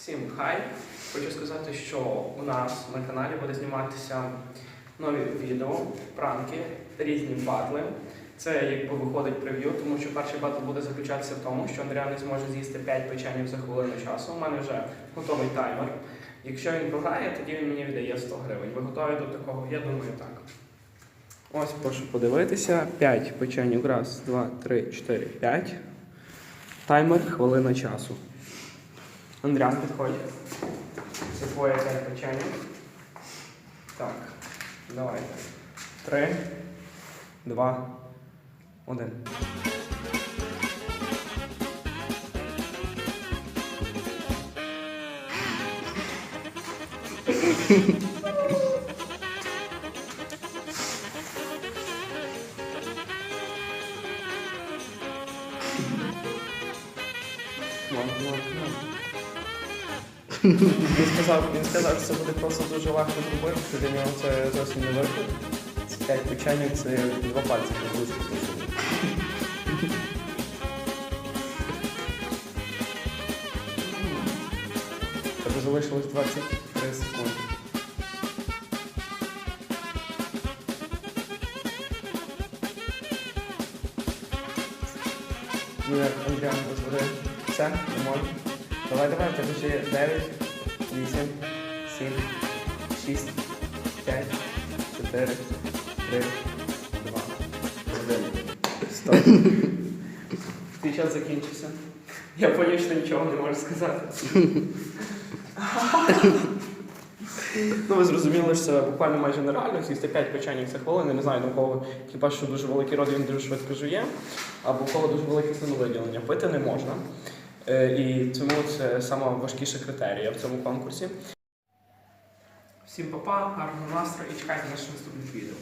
Всім хай! Хочу сказати, що у нас на каналі буде зніматися нові відео, пранки, різні батли. Це якби виходить прев'ю, тому що перший батл буде заключатися в тому, що Андріан не зможе з'їсти 5 печенів за хвилину часу. У мене вже готовий таймер. Якщо він програє, тоді він мені віддає 100 гривень. Ви готові до такого? Я думаю, так. Ось прошу подивитися. 5 печенів. Раз, два, три, чотири, п'ять. Таймер хвилина часу. Андріан підходь. Це твоє п'ять. Так, давайте. Три, два, один. Ладно, ладно, ладно. Він сказав, він сказав, що це буде просто дуже легко зробити, що для нього це зовсім не виклик. Це п'ять печенів, це два пальці приблизно. Тебе залишилось 23 секунди. Ну як Андріан розведе. Все, не можна. Давай, давай, тебе ще 9, 8, 7, 6, 5, 4, 3, 2, 1. Стоп. Твій час закінчився. Я поняв, що нічого не можу сказати. Ну, ви зрозуміли, що це буквально майже нереально. З'їсти 5 печенів за хвилини. Не знаю, до кого, хіба що дуже великий рот він дуже швидко жує, або у кого дуже велике слиновиділення. Пити не можна. Е, І тому це саме важкіша критерія в цьому конкурсі. Всім папа, гарного настрою і чекайте наших наступних відео.